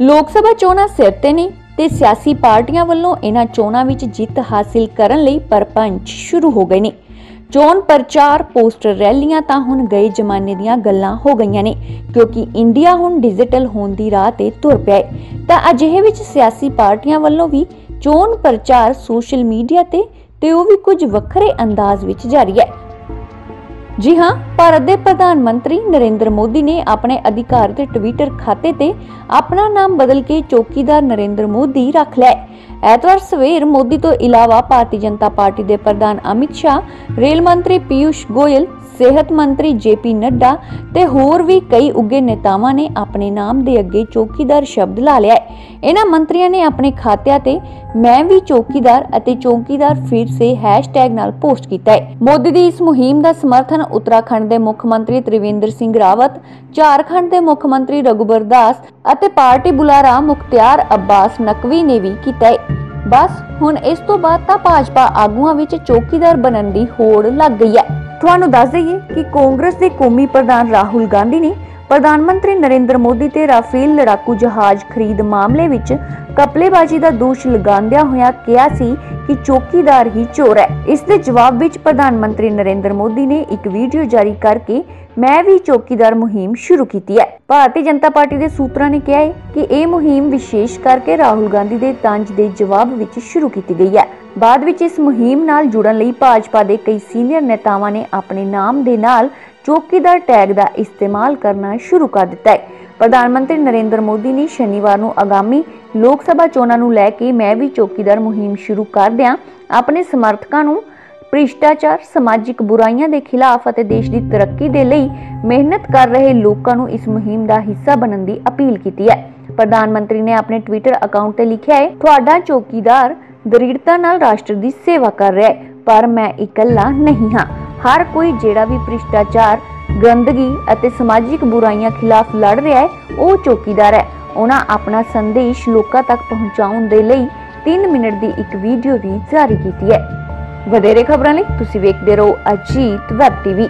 ਲੋਕ ਸਭਾ ਚੋਣਾਂ ਸਿਰ ਤੇ ਨੇ ਤੇ ਸਿਆਸੀ ਪਾਰਟੀਆਂ ਵੱਲੋਂ ਇਹਨਾਂ ਚੋਣਾਂ ਵਿੱਚ ਜਿੱਤ ਹਾਸਿਲ ਕਰਨ ਲਈ ਪਰਪੰਚ ਸ਼ੁਰੂ ਹੋ ਗਏ ਨੇ। ਚੋਣ ਪ੍ਰਚਾਰ ਪੋਸਟਰ ਰੈਲੀਆਂ ਤਾਂ ਹੁਣ ਗਏ ਜ਼ਮਾਨੇ ਦੀਆਂ ਗੱਲਾਂ ਹੋ ਗਈਆਂ ਨੇ, ਕਿਉਂਕਿ ਇੰਡੀਆ ਹੁਣ ਡਿਜੀਟਲ ਹੋਣ ਦੀ ਰਾਹ ਤੇ ਤੁਰ ਪਿਆ ਹੈ। ਤਾਂ ਅਜਿਹੇ ਵਿੱਚ ਸਿਆਸੀ ਪਾਰਟੀਆਂ ਵੱਲੋਂ ਵੀ ਚੋਣ ਪ੍ਰਚਾਰ ਸੋਸ਼ਲ ਮੀਡੀਆ ਤੇ ਤੇ ਉਹ ਵੀ ਕੁਝ ਵੱਖਰੇ ਅੰਦਾਜ਼ ਵਿੱਚ ਜਾਰੀ ਹੈ। ਜੀ ਹਾਂ, ਭਾਰਤ ਦੇ ਪ੍ਰਧਾਨ ਮੰਤਰੀ ਨਰਿੰਦਰ ਮੋਦੀ ਨੇ ਆਪਣੇ ਅਧਿਕਾਰਤ ਟਵਿੱਟਰ ਖਾਤੇ ਤੇ ਆਪਣਾ ਨਾਮ ਬਦਲ ਕੇ ਚੌਕੀਦਾਰ ਨਰਿੰਦਰ ਮੋਦੀ ਰੱਖ ਲਿਆ ਐਤਵਾਰ ਸਵੇਰ ਮੋਦੀ ਤੋਂ ਇਲਾਵਾ ਭਾਰਤੀ ਜਨਤਾ ਪਾਰਟੀ ਦੇ ਪ੍ਰਧਾਨ ਅਮਿਤ ਸ਼ਾਹ, ਰੇਲ ਮੰਤਰੀ ਪੀਯੂਸ਼ ਗੋਇਲ ਸਿਹਤ ਮੰਤਰੀ ਜੇਪੀ ਨੱਡਾ ਤੇ ਹੋਰ ਵੀ ਕਈ ਉੱਗੇ ਨੇਤਾਵਾਂ ਨੇ ਆਪਣੇ ਨਾਮ ਦੇ ਅੱਗੇ ਚੌਕੀਦਾਰ ਸ਼ਬਦ ਲਾ ਲਿਆ ਹੈ। ਇਹਨਾਂ ਮੰਤਰੀਆਂ ਨੇ ਆਪਣੇ ਖਾਤਿਆਂ ਤੇ ਮੈਂ ਵੀ ਚੌਕੀਦਾਰ ਅਤੇ ਚੌਕੀਦਾਰ ਫਿਰ ਸੇ ਹੈਸ਼ਟੈਗ ਨਾਲ ਪੋਸਟ ਕੀਤਾ ਹੈ। ਮੋਦੀ ਦੀ ਇਸ ਮੁਹਿੰਮ ਦਾ ਸਮਰਥਨ ਉੱਤਰਾਖੰਡ ਦੇ ਮੁੱਖ ਮੰਤਰੀ ਤ੍ਰਿਵੇਂਦਰ ਸਿੰਘ ਰਾਵਤ, ਝਾਰਖੰਡ ਦੇ ਮੁੱਖ ਮੰਤਰੀ ਰਘੁਬਰ ਦਾਸ ਅਤੇ ਪਾਰਟੀ ਬੁਲਾਰਾ ਮੁਖਤਿਆਰ ਅੱਬਾਸ ਨਕਵੀ ਨੇ ਵੀ ਕੀਤਾ ਹੈ। ਬਸ ਹੁਣ ਇਸ ਤੋਂ ਬਾਅਦ ਤਾਂ ਭਾਜਪਾ ਆਗੂਆਂ ਵਿੱਚ ਚੌਕੀਦਾਰ ਬਣਨ ਦੀ ਹੋੜ ਲੱਗ ਗਈ ਹੈ। ਤੁਹਾਨੂੰ ਦੱਸ ਦਈਏ ਕਿ ਕਾਂਗਰਸ ਦੇ ਕੌਮੀ ਪ੍ਰਧਾਨ ਰਾਹੁਲ ਗਾਂਧੀ ਨੇ ਪ੍ਰਧਾਨ ਮੰਤਰੀ ਨਰਿੰਦਰ ਮੋਦੀ ਤੇ ਰਾਫੇਲ ਲੜਾਕੂ ਜਹਾਜ਼ ਖਰੀਦ ਮਾਮਲੇ ਵਿੱਚ ਕਪਲੇਬਾਜ਼ੀ ਦਾ ਦੋਸ਼ ਲਗਾਉਂਦਿਆਂ ਹੋਇਆਂ ਕਿਹਾ ਸੀ ਕਿ ਚੌਕੀਦਾਰ ਹੀ ਚੋਰ ਹੈ। ਇਸ ਦੇ ਜਵਾਬ ਵਿੱਚ ਪ੍ਰਧਾਨ ਮੰਤਰੀ ਨਰਿੰਦਰ ਮੋਦੀ ਨੇ ਇੱਕ ਵੀਡੀਓ ਜਾਰੀ ਕਰਕੇ ਮੈਂ ਵੀ ਚੌਕੀਦਾਰ ਮੁਹਿੰਮ ਸ਼ੁਰੂ ਕੀਤੀ ਹੈ। ਭਾਰਤੀ ਜਨਤਾ ਪਾਰਟੀ ਦੇ ਸੂਤਰਾਂ ਨੇ ਕਿਹਾ ਹੈ ਕਿ ਇਹ ਮੁਹਿੰਮ ਵਿਸ਼ੇਸ਼ ਕਰਕੇ ਰਾਹੁਲ ਗਾਂਧੀ ਦੇ ਤੰਜ ਦੇ ਜਵਾਬ ਵਿੱਚ ਸ਼ੁਰੂ ਕੀਤੀ ਗਈ ਹੈ। ਬਾਅਦ ਵਿੱਚ ਇਸ ਮੁਹਿੰਮ ਨਾਲ ਜੁੜਨ ਲਈ ਭਾਜਪਾ ਦੇ ਕਈ ਸੀਨੀਅਰ ਨੇਤਾਵਾਂ ਨੇ ਆਪਣੇ ਨਾਮ ਦੇ ਨਾਲ ਚੌਕੀਦਾਰ ਟੈਗ ਦਾ ਇਸਤੇਮਾਲ ਕਰਨਾ ਸ਼ੁਰੂ ਕਰ ਦਿੱਤਾ ਹੈ। ਪ੍ਰਧਾਨ ਮੰਤਰੀ ਨਰਿੰਦਰ ਮੋਦੀ ਨੇ ਸ਼ਨੀਵਾਰ ਨੂੰ ਆਗਾਮੀ ਲੋਕ ਸਭਾ ਚੋਣਾਂ ਨੂੰ ਲੈ ਕੇ ਮੈਂ ਵੀ ਚੌਕੀਦਾਰ ਮੁਹਿੰਮ ਸ਼ੁਰੂ ਕਰਦਿਆਂ ਆਪਣੇ ਸਮਰਥਕਾਂ ਨੂੰ ਭ੍ਰਿਸ਼ਟਾਚਾਰ, ਸਮਾਜਿਕ ਬੁਰਾਈਆਂ ਦੇ ਖਿਲਾਫ ਅਤੇ ਦੇਸ਼ ਦੀ ਤਰੱਕੀ ਦੇ ਲਈ ਮਿਹਨਤ ਕਰ ਰਹੇ ਲੋਕਾਂ ਨੂੰ ਇਸ ਮੁਹਿੰਮ ਦਾ ਹਿੱਸਾ ਬਣਨ ਦੀ ਅਪੀਲ ਕੀਤੀ ਹੈ। ਪ੍ਰਧਾਨ ਮੰਤਰੀ ਨੇ ਆਪਣੇ ਟਵਿੱਟਰ ਅਕਾਊਂਟ ਤੇ ਲਿਖਿਆ ਹੈ, ਤੁਹਾਡਾ ਚੌਕੀਦਾਰ ਦ੍ਰਿੜਤਾ ਨਾਲ ਰਾਸ਼ਟਰ ਦੀ ਸੇਵਾ ਕਰ ਰਿਹਾ ਹੈ, ਪਰ ਮੈਂ ਇਕੱਲਾ ਨਹੀਂ ਹਾਂ। ਹਰ ਕੋਈ ਜਿਹੜਾ ਵੀ ਭ੍ਰਿਸ਼ਟਾਚਾਰ, ਗੰਦਗੀ ਅਤੇ ਸਮਾਜਿਕ ਬੁਰਾਈਆਂ ਖਿਲਾਫ ਲੜ ਰਿਹਾ ਹੈ, ਉਹ ਚੌਕੀਦਾਰ ਹੈ। ਉਹਨਾਂ ਆਪਣਾ ਸੰਦੇਸ਼ ਲੋਕਾਂ ਤੱਕ ਪਹੁੰਚਾਉਣ ਦੇ ਲਈ 3 ਮਿੰਟ ਦੀ ਇੱਕ ਵੀਡੀਓ ਵੀ ਜਾਰੀ ਕੀਤੀ ਹੈ। ਵਧੇਰੇ ਖਬਰਾਂ ਲਈ ਤੁਸੀਂ ਵੇਖਦੇ ਰਹੋ ਅਜੀਤ ਵੈਬ ਟੀਵੀ।